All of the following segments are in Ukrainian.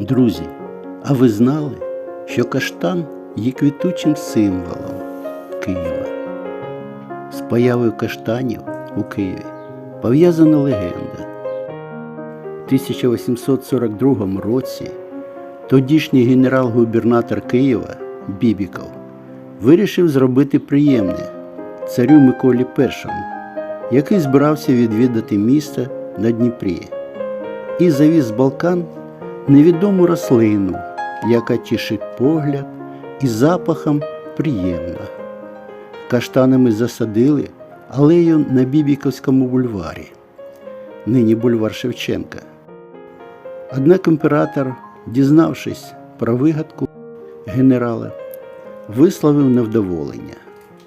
Друзі, а ви знали, що каштан є квітучим символом Києва? З появою каштанів у Києві пов'язана легенда. У 1842 році тодішній генерал-губернатор Києва Бібіков вирішив зробити приємне царю Миколі І, який збирався відвідати місто на Дніпрі, і завіз Балкан невідому рослину, яка тішить погляд і запахом приємна. Каштанами засадили алею на Бібіковському бульварі, нині бульвар Шевченка. Однак імператор, дізнавшись про вигадку генерала, висловив невдоволення.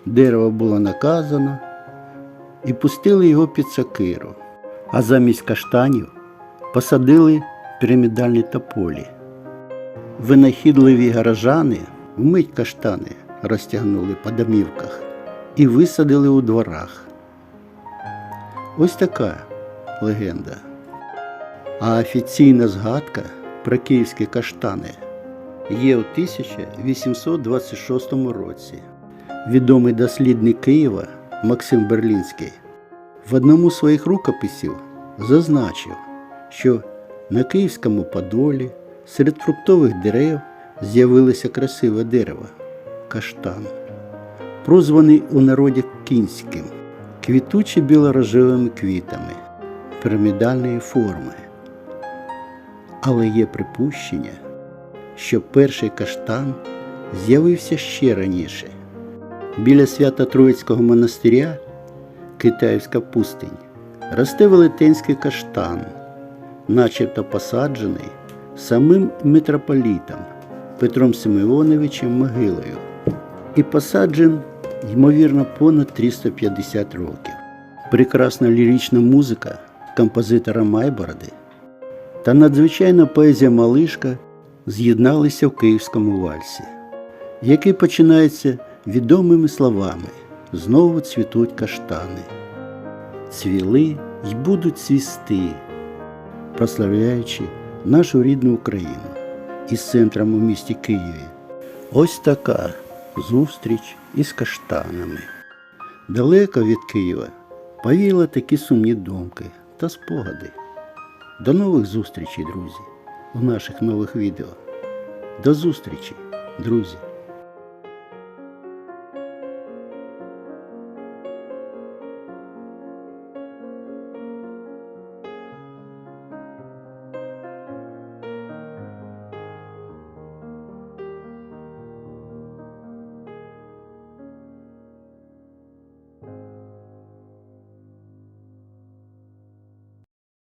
Дерево було наказано і пустили його під сокиру, а замість каштанів посадили пірамідальні тополі. Винахідливі горожани вмить каштани розтягнули по домівках і висадили у дворах. Ось така легенда. А офіційна згадка про київські каштани є у 1826 році. Відомий дослідник Києва Максим Берлінський в одному з своїх рукописів зазначив, що на Київському Подолі серед фруктових дерев з'явилося красиве дерево каштан, прозваний у народі кінським, квітучі білорожевими квітами пірамідальної форми. Але є припущення, що перший каштан з'явився ще раніше. Біля свято Троїцького монастиря, Китаївська пустинь, росте велетенський каштан, начебто посаджений самим митрополітом Петром Симеоновичем Могилою і посаджен, ймовірно, понад 350 років. Прекрасна лірична музика композитора Майбороди та надзвичайна поезія Малишка з'єдналися в київському вальсі, який починається відомими словами Знову цвітуть каштани, цвіли й будуть цвісти, прославляючи нашу рідну Україну із центром у місті Києві. Ось така зустріч із каштанами. Далеко від Києва повіли такі сумні думки та спогади. До нових зустрічей, друзі, у наших нових відео. До зустрічі, друзі!